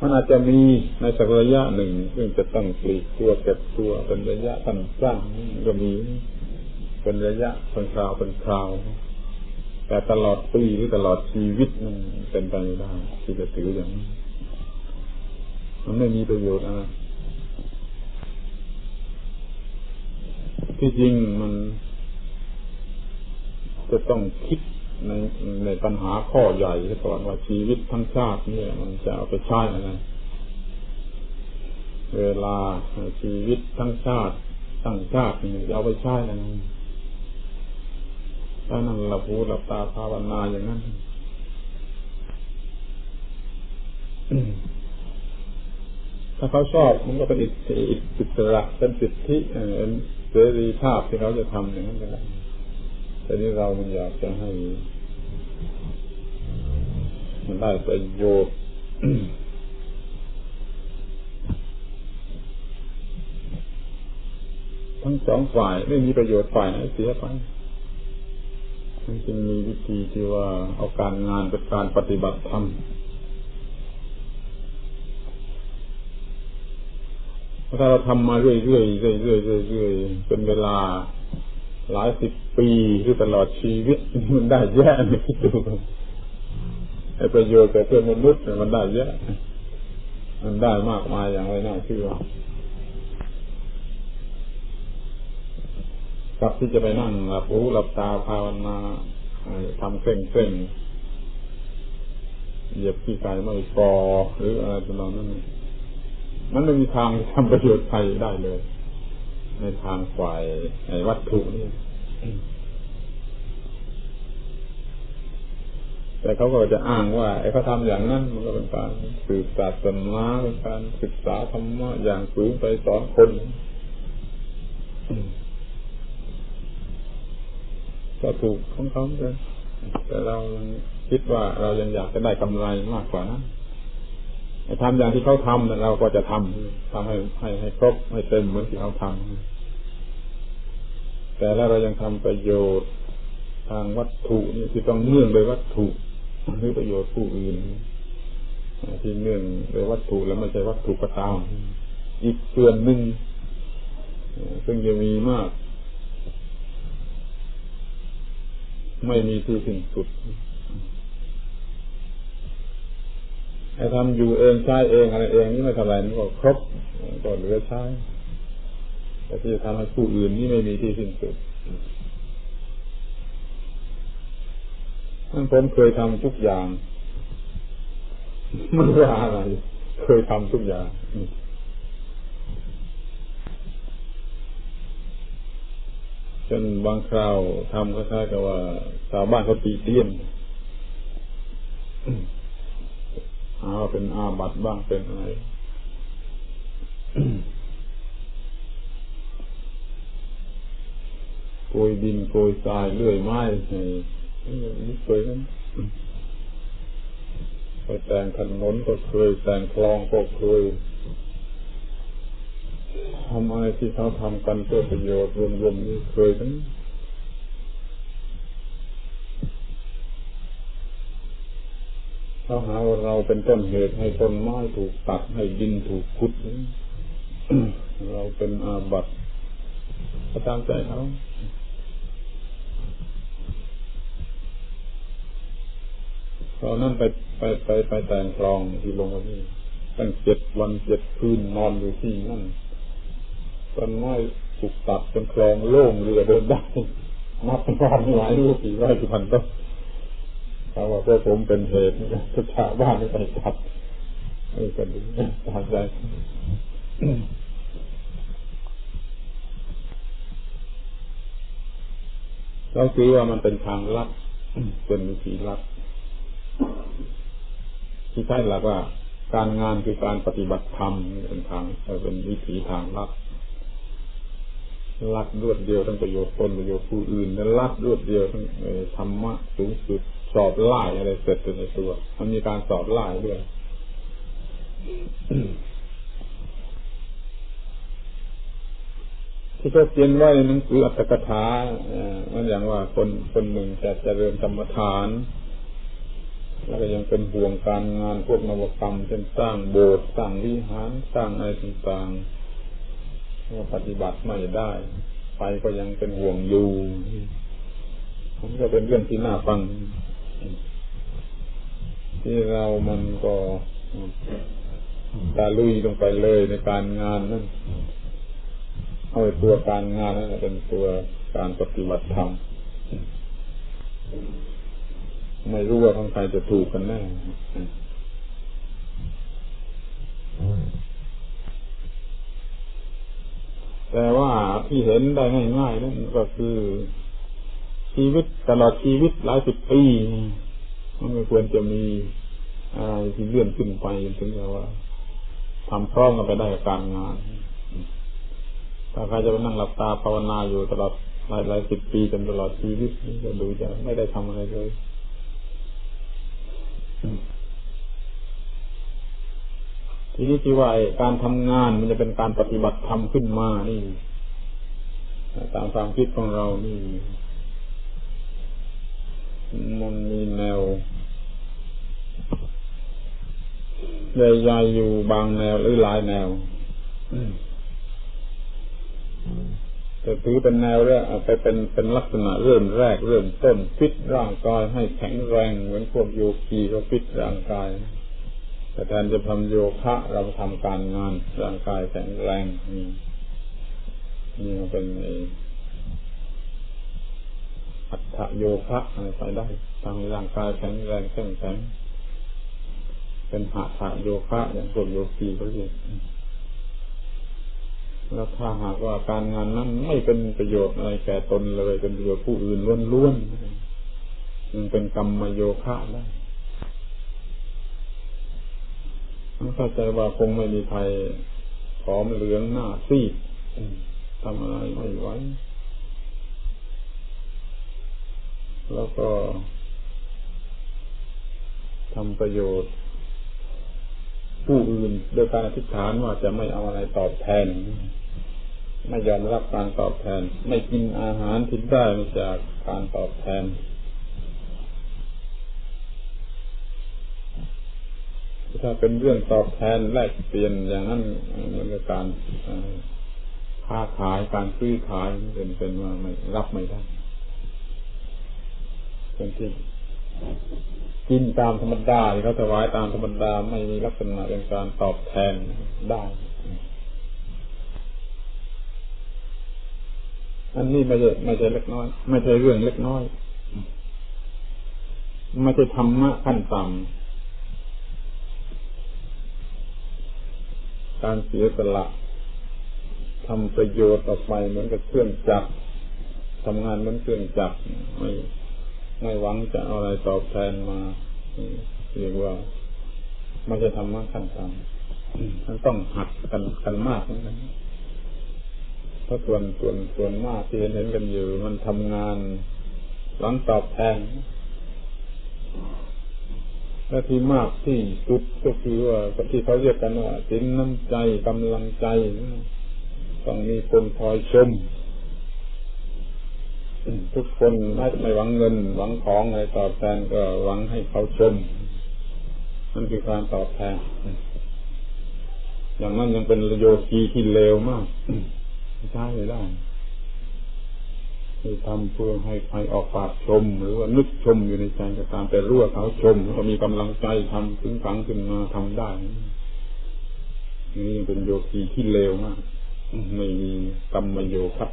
มันอาจจะมีในสักระยะหนึ่งซึ่งจะต้องปลีกตัวเก็บตัวเป็นระยะสั้นๆก็มีเป็นระยะเป็นคราวเป็นคราว แต่ตลอดปีหรือตลอดชีวิตมันเป็นไปไม่ได้ที่จะถืออย่างนี้มันไม่มีประโยชน์อะไรที่จริงมันจะต้องคิด ในในปัญหาข้อใหญ่ก่อนว่าชีวิตทั้งชาตินี่มันจะเอาไปใช้อะไรเวลาชีวิตทั้งชาติทั้งชาติเนี่จะเอาไปใช้อะไรถ้านั่นหลับหูหลับตาภาวนาอย่างนั้นถ้าเขาชอบมันก็เป็นอิสระเป็นสิทธิเสรีภาพที่เขาจะทำอย่างนั้นก็ได้ แต่นี้เรามันอยากจะให้ มันได้ประโยชน์ทั้งสองฝ่ายไม่มีประโยชน์ฝ่ายไหนเสียไปมันจึงมีวิธีที่ว่าเอาการงานเป็นการปฏิบัติธรรมถ้าเราทำมาเรื่อยๆเรื่อยๆเรื่อยๆเป็นเวลา หลายสิบปีหรือตลอดชีวิตมันได้แย่ไม่คิดดูไอ้ประโยชน์แก่เพื่อนมนุษย์มันได้แย่มันได้มากมายอย่างไรน่าเชื่อกับที่จะไปนั่งหลับหูหลับตาภาวนาทำเส้นเส้นเหยียบที่กายไม่กอหรืออะไรต่างๆนั้นมันไม่มีทางทำประโยชน์ใครได้เลย ในทางฝ่ายในวัตถุนี่แต่เขาก็จะอ้างว่าไอ้เขาทำอย่างนั้นมันก็เป็นการสืบศาสนาเป็นการศึกษาธรรมะอย่างสูงไปสอนคนก็ถูกของเขาเลยแต่เราคิดว่าเรายังอยากจะได้กำไรมากกว่านั้น ทำอย่างที่เขาทำเราก็จะทำทำให้ให้ให้ครบให้เต็มเหมือนที่เขาทำแต่แล้วเรายังทำประโยชน์ทางวัตถุนี่ที่ต้องเนื่องโดยวัตถุหรือประโยชน์ผู้อื่นที่เนื่องโดยวัตถุแล้วไม่ใช่วัตถุก็ตามอีกส่วนหนึ่งซึ่งจะมีมาก ไม่มีที่สิ้นสุด ไอ้ทำอยู่เองใช้เองอะไรเองนี่ไม่เท่าไรนี่ก็ครบก็เหลือใช้แต่ที่จะทำให้ผู้อื่นนี่ไม่มีที่สิ้นสุดท่านผมเคยทำทุกอย่างไม่ว่าอะไรเคยทำทุกอย่างจนบางคราวทำก็ใช่กับว่าชาวบ้านเขาตีเตี้ยน หาว่าเป็นอาบัตบ้างเป็นอะไรโกยดินโกยทรายเลื่อยไม้นี่เคยนั้นไปแต่งถนนก็เคยแต่งคลองก็เคยทำอะไรที่เขาทำกันเพื่อประโยชน์รวมๆนี่เคยทั้ง เขาหาว่าเราเป็นต้นเหตุให้ต้นไม้ถูกตัดให้ดินถูกขุดเราเป็นอาบัติก็ตามใจเขาตอนนั้นไปไปไปไปแต่งคลองที่ลงมาที่ตั้งเจ็ดวันเจ็ดคืนนอนอยู่ที่นั่นต้นไม้ถูกตัดเป็นคลองโล่งเรือเดินได้นับนอนหลายรูปกี่ร้อยกี่พันต้น เขาว่าพวกผมเป็นเหตุทุกชาบ้านไม่ไปจับเออกันดีตามใจเราคิดว่ามันเป็นทางลัดเป็นวิธีลัดที่ใช่หลักว่า การงานคือการปฏิบัติธรรมเป็นทางเป็นวิถีทางลัด ลัดรวดเดียวทั้งประโยชน์ตนประโยชน์ผู้อื่นและลัดรวดเดียวทั้งธรรมะสูงสุดสอบไล่อะไรเสร็จในตัว มันมีการสอบไล่ด้วยที่เขาเขียนไว้ในหนังสืออัตถกถามันอย่างว่าคนคนหนึ่งจะเจริญกรรมฐาน แล้วก็ยังเป็นห่วงการงานพวกนวกรรมเช่นสร้างโบสถ์สร้างวิหารสร้างอะไรต่างๆ ว่าปฏิบัติไม่ได้ ไปก็ยังเป็นห่วงอยู่มันก็เป็นเรื่องที่น่าฟัง ที่เรามันก็ตาลุยลงไปเลยในการงานนั่นเอาตัวการงานนั่นเป็นตัวการปฏิบัติธรรมไม่รู้ว่าของใครจะถูกกันแน่ แต่ว่าที่เห็นได้ง่ายๆนั่นก็คือชีวิตตลอดชีวิตหลายสิบปีมันไม่ควรจะมีอะไรที่เลื่อนขึ้นไปถึงจะว่าทำพร้อมกันไปได้กับการงาน ถ้าใครจะไปนั่งหลับตาภาวนาอยู่ตลอดหลายหลายสิบปีจนตลอดชีวิตนี่ก็ดูจะไม่ได้ทำอะไรเลย ทีนี้ที่ว่าการทำงานมันจะเป็นการปฏิบัติธรรมขึ้นมานี่ตามความคิดของเรานี่มันมีแนวใหญ่ๆอยู่บางแนวหรือหลายแนวจะถือเป็นแนวเรื่องไปเป็นเป็นลักษณะเริ่มแรกเริ่มต้นฟิตร่างกายให้แข็งแรงเหมือนพวกโยคีเขาฟิตร่างกาย แต่แทนจะทำโยคะ เราทำการงานร่างกายแข็งแรงนี่นี่มันเป็นอัตถโยคะอะไรไปได้ทำร่างกายแข็งแรงเข้มแข็งเป็นหัตถโยคะอย่างพวกโยคีเขาเรียกแล้วถ้าหากว่าการงานนั้นไม่เป็นประโยชน์อะไรแก่ตนเลย เป็นประโยชน์ผู้อื่นล้วนๆมันเป็นกรรมโยคะได้ เข้าใจว่าคงไม่มีใครผอมเหลืองหน้าซีดทำอะไรไม่ไหวแล้วก็ทำประโยชน์ ผู้อื่นโดยการอธิษฐานว่าจะไม่เอาอะไรตอบแทน ไม่ยอมรับการตอบแทน ไม่กินอาหารที่ได้มาจากการตอบแทน ถ้าเป็นเรื่องตอบแทนแลกเปลี่ยนอย่างนั้นมือนกับการค้าขายการซื้อขายเป็นเป็นว่าไม่รับไม่ได้เป็นที่กินตามธรรมดาที่เขาถวายตามธรรมดาไม่มีลักษณะเป็นการตอบแทนได้อันนี้ไม่ใช่ไม่ใช่เล็กน้อย ไม่ใช่เรื่องเล็กน้อย ไม่ใช่ธรรมะขั้นต่ำ การเสียสละทำประโยชน์ออกไปเหมือนกับเครื่องจักรทำงานเหมือนเครื่องจักรไม่ไม่หวังจะเอาอะไรตอบแทนมาเรียกว่าไม่ใช่ธรรมะขั้นต่ำมันต้องหัดกันกันมากเหมือนกันเพราะส่วนส่วนส่วนมากที่เห็นเห็นกันอยู่ มันทำงานหวังตอบแทน และที่มากที่สุดก็คือว่าที่เขาเรียกกันว่าสินน้ำใจกำลังใจต้องมีคนคอยชม ทุกคนไม่ไม่หวังเงิน หวังของอะไรตอบแทนก็หวังให้เขาชมนั่นคือการตอบแทน อย่างนั้นยังเป็นโยคีที่เลวมากใช่ได้ ที่ทำเพื่อให้ใครออกปากชม หรือว่านึกชมอยู่ในใจก็ตามแต่รู้ว่าเขาชมก็มีกำลังใจทำถึงฝังขึ้นมาทำได้นี่ยังเป็นโยคีที่เลวมากไม่มีกรรมโยครับ